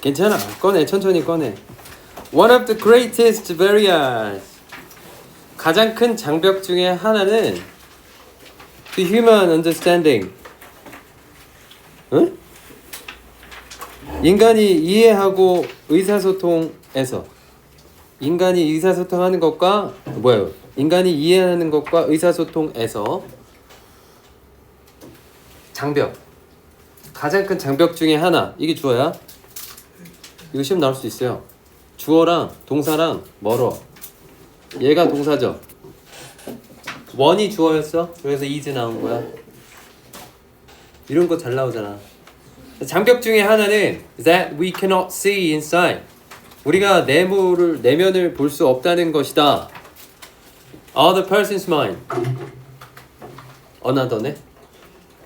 괜찮아. 꺼내. 천천히 꺼내. One of the greatest barriers. 가장 큰 장벽 중에 하나는 the human understanding. 응? 인간이 이해하고 의사소통에서 인간이 의사소통하는 것과 뭐예요? 인간이 이해하는 것과 의사소통에서 장벽 가장 큰 장벽 중에 하나. 이게 주어야? 이거 시험 나올 수 있어요. 주어랑 동사랑 멀어 얘가 동사죠. 원이 주어였어? 그래서 이즈 나온 거야? 이런 거 잘 나오잖아. 장벽 중에 하나는 that we cannot see inside. 우리가 내부를 내면을 볼 수 없다는 것이다. Other person's mind? Another네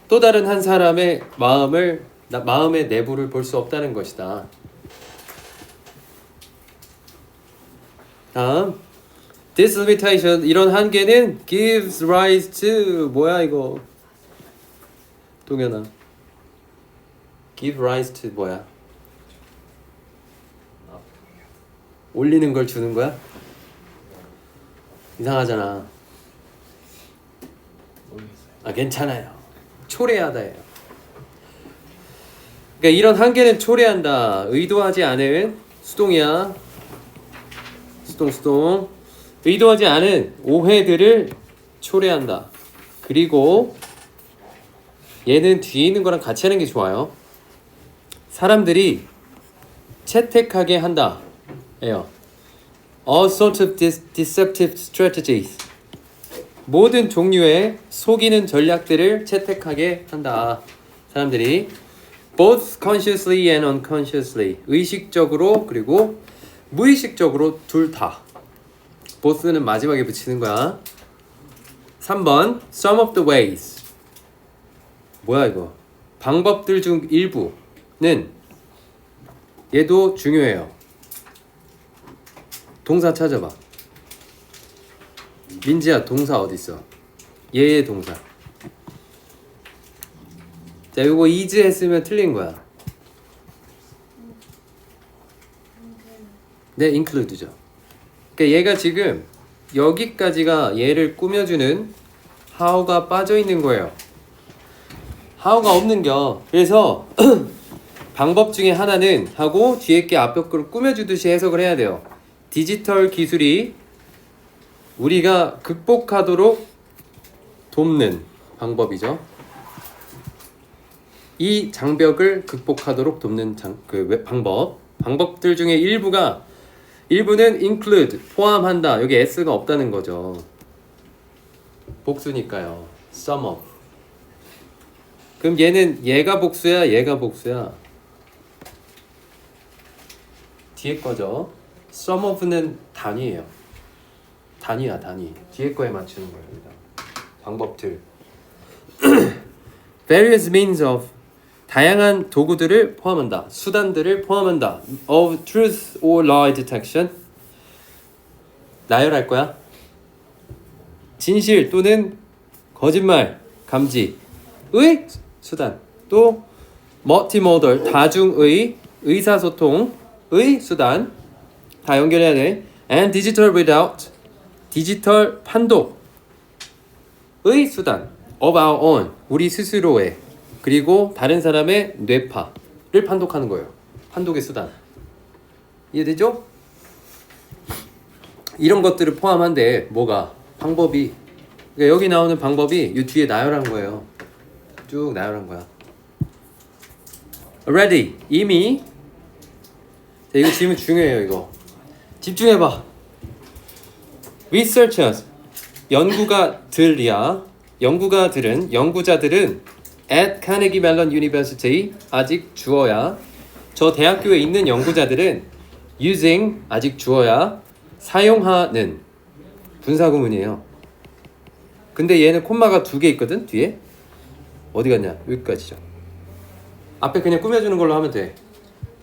또 다른 한 사람의 마음을 나- 마음의 내부를 볼 수 없다는 것이다. 다음 This limitation 이런 한계는 gives rise to 뭐야 이거 동현아 give rise to 뭐야 올리는 걸 주는 거야? 이상하잖아. 아 괜찮아요. 초래하다예요. 그러니까 이런 한계는 초래한다. 의도하지 않은 수동이야. 수동 수동. 의도하지 않은 오해들을 초래한다. 그리고 얘는 뒤에 있는 거랑 같이 하는 게 좋아요. 사람들이 채택하게 한다. 예요. All sorts of deceptive strategies. 모든 종류의 속이는 전략들을 채택하게 한다. 사람들이 both consciously and unconsciously 의식적으로 그리고 무의식적으로 둘 다. both는 마지막에 붙이는 거야. 3번 some of the ways. 뭐야 이거? 방법들 중 일부는 얘도 중요해요. 동사 찾아봐. 민지야 동사 어디 있어? 얘의 동사. 자, 요거 is 했으면 틀린 거야. 네, include죠. 그러니까 얘가 지금 여기까지가 얘를 꾸며주는 how가 빠져 있는 거예요. how가 없는 겨. 그래서 방법 중에 하나는 하고 뒤에 게 앞에 걸 꾸며주듯이 해석을 해야 돼요. 디지털 기술이 우리가 극복하도록 돕는 방법이죠. 이 장벽을 극복하도록 돕는 장, 그 왜- 방법 방법들 중에 일부가 일부는 include 포함한다 여기 s가 없다는 거죠. 복수니까요. some of 그럼 얘는 얘가 복수야 얘가 복수야 뒤에 거죠. some of는 단위예요. 단위야 단위. 뒤에 거에 맞추는 거입니다. 방법들. various means of 다양한 도구들을 포함한다. 수단들을 포함한다. of truth or lie detection 나열할 거야. 진실 또는 거짓말 감지의 수단 또 multimodal 다중의 의사소통의 수단 다 연결해야 돼. and digital without 디지털 판독의 수단 of our own 우리 스스로의 그리고 다른 사람의 뇌파를 판독하는 거예요. 판독의 수단. 이해되죠? 이런 것들을 포함한데 뭐가 방법이 그러니까 여기 나오는 방법이 이 뒤에 나열한 거예요. 쭉 나열한 거야. Ready 이미 자, 이거 질문 중요해요 이거 집중해봐. Researchers 연구가들이야. 연구가들은 연구자들은 at Carnegie Mellon University 아직 주어야. 저 대학교에 있는 연구자들은 using 아직 주어야 사용하는 분사구문이에요. 근데 얘는 콤마가 두 개 있거든 뒤에 어디 갔냐 여기까지죠. 앞에 그냥 꾸며주는 걸로 하면 돼.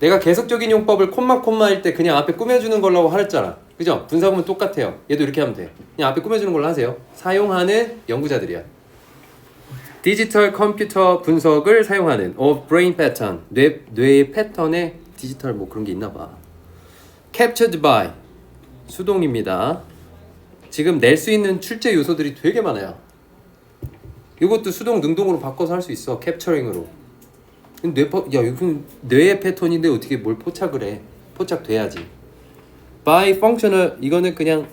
내가 계속적인 용법을 콤마 콤마일 때 그냥 앞에 꾸며주는 걸로 하랬잖아. 그죠? 분사구문 똑같아요. 얘도 이렇게 하면 돼. 그냥 앞에 꾸며주는 걸로 하세요. 사용하는 연구자들이야. 디지털 컴퓨터 분석을 사용하는 of brain pattern 뇌 뇌의 패턴에 디지털 뭐 그런 게 있나 봐. captured by 수동입니다. 지금 낼 수 있는 출제 요소들이 되게 많아요. 이것도 수동 능동으로 바꿔서 할 수 있어. 캡처링으로. 뇌, 퍼- 야, 이건 뇌의 패턴인데 어떻게 뭘 포착을 해? 포착돼야지. By functional 이거는 그냥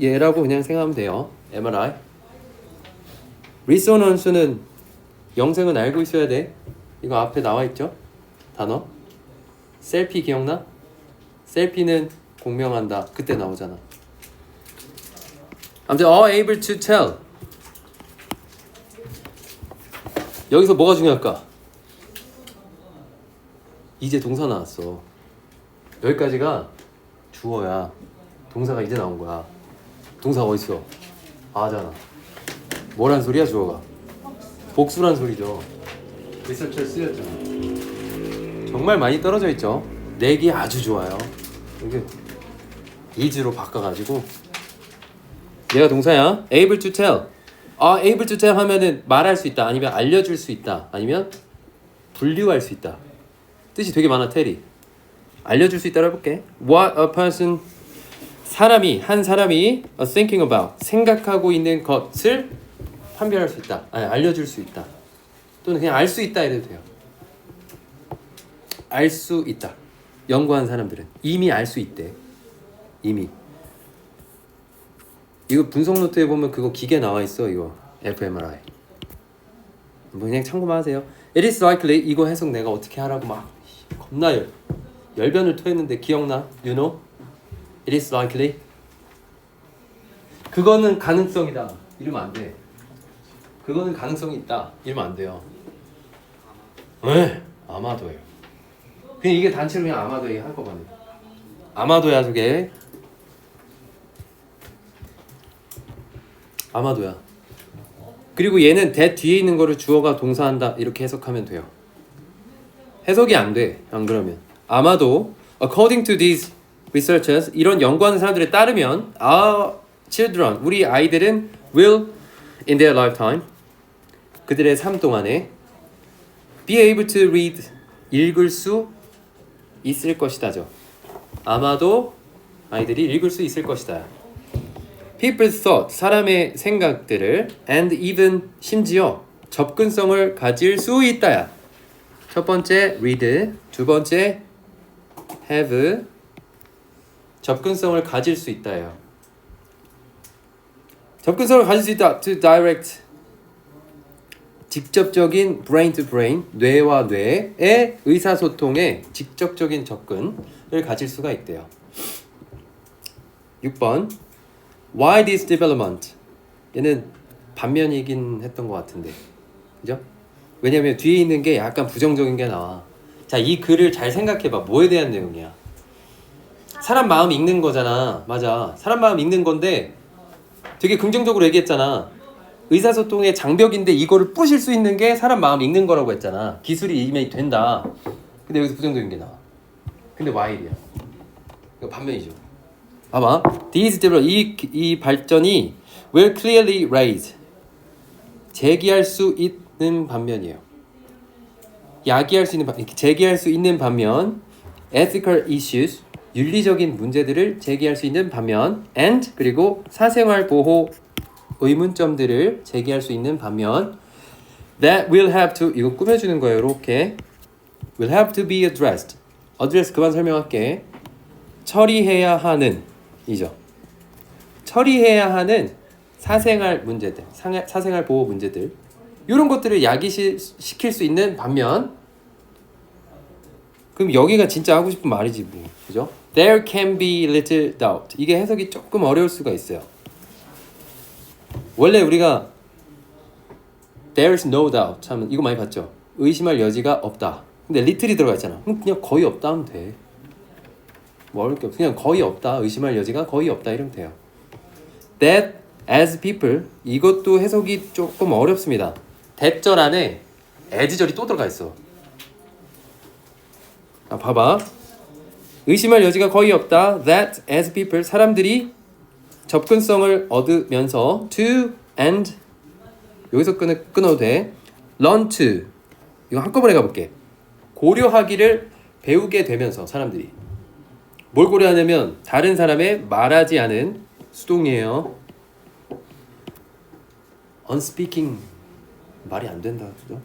얘라고 그냥 생각하면 돼요. MRI. 리소넌스는 영생은 알고 있어야 돼. 이거 앞에 나와 있죠? 단어. 셀피 기억나? 셀피는 공명한다. 그때 나오잖아. 아무튼 all able to tell. 여기서 뭐가 중요할까? 이제 동사 나왔어. 여기까지가 주어야. 동사가 이제 나온 거야. 동사 어디 있어? 아잖아. 뭐란 소리야 주어가? 복수란 소리죠. 리서치를 쓰였잖아. 정말 많이 떨어져 있죠. 내기 아주 좋아요. 이게 is로 바꿔가지고 얘가 동사야. able to tell. 아, able to tell 하면은 말할 수 있다. 아니면 알려줄 수 있다. 아니면 분류할 수 있다. 뜻이 되게 많아, 테리. 알려줄 수 있다고 해볼게. What a person 사람이 한 사람이 thinking about 생각하고 있는 것을 판별할 수 있다. 아니 알려줄 수 있다. 또는 그냥 알 수 있다 이래도 돼요. 알 수 있다. 연구한 사람들은 이미 알 수 있대. 이미. 이거 분석 노트에 보면 그거 기계 나와 있어 이거 fMRI. 뭐 그냥 참고만 하세요. It is likely 이거 해석 내가 어떻게 하라고 막 겁나 열 열변을 토했는데 기억나? You know? It is likely. 그거는 가능성이다. 이러면 안 돼. 그거는 가능성이 있다. 이러면 안 돼요. 왜? 아마도예요. 그냥 이게 단체로 그냥 아마도에 할 거거든. 아마도야 저게. 아마도야. 그리고 얘는 대 뒤에 있는 거를 주어가 동사한다 이렇게 해석하면 돼요. 해석이 안 돼. 안 그러면 아마도 according to these researchers 이런 연구하는 사람들에 따르면 our children 우리 아이들은 will in their lifetime 그들의 삶 동안에 be able to read 읽을 수 있을 것이다죠. 아마도 아이들이 읽을 수 있을 것이다. People's thought 사람의 생각들을 and even 심지어 접근성을 가질 수 있다야. 첫 번째 read, 두 번째 have 접근성을 가질 수 있다예요. 접근성을 가질 수 있다. To direct 직접적인 brain to brain 뇌와 뇌의 의사소통에 직접적인 접근을 가질 수가 있대요. 6번 Why this development? 얘는 반면이긴 했던 것 같은데, 그죠? 왜냐면 뒤에 있는 게 약간 부정적인 게 나와. 자, 이 글을 잘 생각해봐. 뭐에 대한 내용이야? 사람 마음 읽는 거잖아. 맞아. 사람 마음 읽는 건데 되게 긍정적으로 얘기했잖아. 의사소통의 장벽인데 이거를 부실 수 있는 게 사람 마음 읽는 거라고 했잖아. 기술이 이미 된다. 근데 여기서 부정적인 게 나와. 근데 와일이야. 이거 반면이죠. 봐봐. These develop 이, 이 발전이 will clearly raise 제기할 수 있는 반면이에요. 야기할 수 있는 반- 제기할 수 있는 반면 ethical issues 윤리적인 문제들을 제기할 수 있는 반면 and 그리고 사생활 보호 의문점들을 제기할 수 있는 반면 that will have to 이거 꾸며주는 거예요. 이렇게 will have to be addressed. address 그만 설명할게. 처리해야 하는 이죠. 처리해야 하는 사생활 문제들, 사생활 보호 문제들 이런 것들을 야기시킬 수 있는 반면 그럼 여기가 진짜 하고 싶은 말이지 뭐 그죠? There can be little doubt 이게 해석이 조금 어려울 수가 있어요. 원래 우리가 There's no doubt 하면 이거 많이 봤죠? 의심할 여지가 없다. 근데 little이 들어가 있잖아. 그럼 그냥 거의 없다 하면 돼. 뭐 어렵게 없어. 그냥 거의 없다. 의심할 여지가 거의 없다 이러면 돼요. That as people 이것도 해석이 조금 어렵습니다. 대절 안에 as절이 또 들어가 있어. 아 봐봐. 의심할 여지가 거의 없다. That as people 사람들이 접근성을 얻으면서 to and 여기서 끊어, 끊어도 돼. learn to 이거 한꺼번에 가볼게. 고려하기를 배우게 되면서 사람들이 뭘 고려하냐면 다른 사람의 말하지 않은 수동이에요. unspeaking 말이 안 된다 그죠?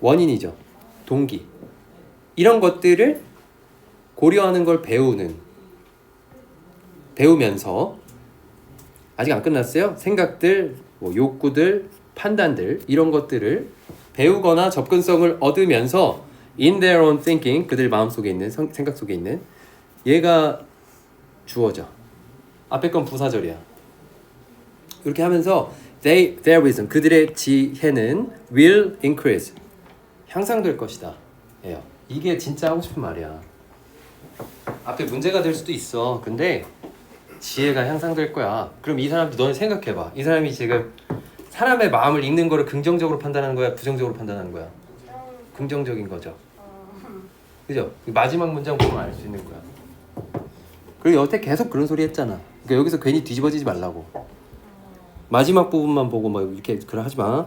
원인이죠. 동기 이런 것들을 고려하는 걸 배우는 배우면서 아직 안 끝났어요. 생각들, 뭐 욕구들, 판단들 이런 것들을 배우거나 접근성을 얻으면서 in their own thinking 그들 마음 속에 있는 성- 생각 속에 있는 얘가 주어져. 앞에 건 부사절이야. 이렇게 하면서 they their wisdom 그들의 지혜는 will increase 향상될 것이다. 예요. 이게 진짜 하고 싶은 말이야. 앞에 문제가 될 수도 있어. 근데 지혜가 향상될 거야. 그럼 이 사람도 너는 생각해봐. 이 사람이 지금 사람의 마음을 읽는 거를 긍정적으로 판단하는 거야, 부정적으로 판단하는 거야. 긍정적인 거죠. 그죠? 마지막 문장 보면 알 수 있는 거야. 그리고 여태 계속 그런 소리 했잖아. 그러니까 여기서 괜히 뒤집어지지 말라고. 마지막 부분만 보고 막 이렇게 그래 하지 마.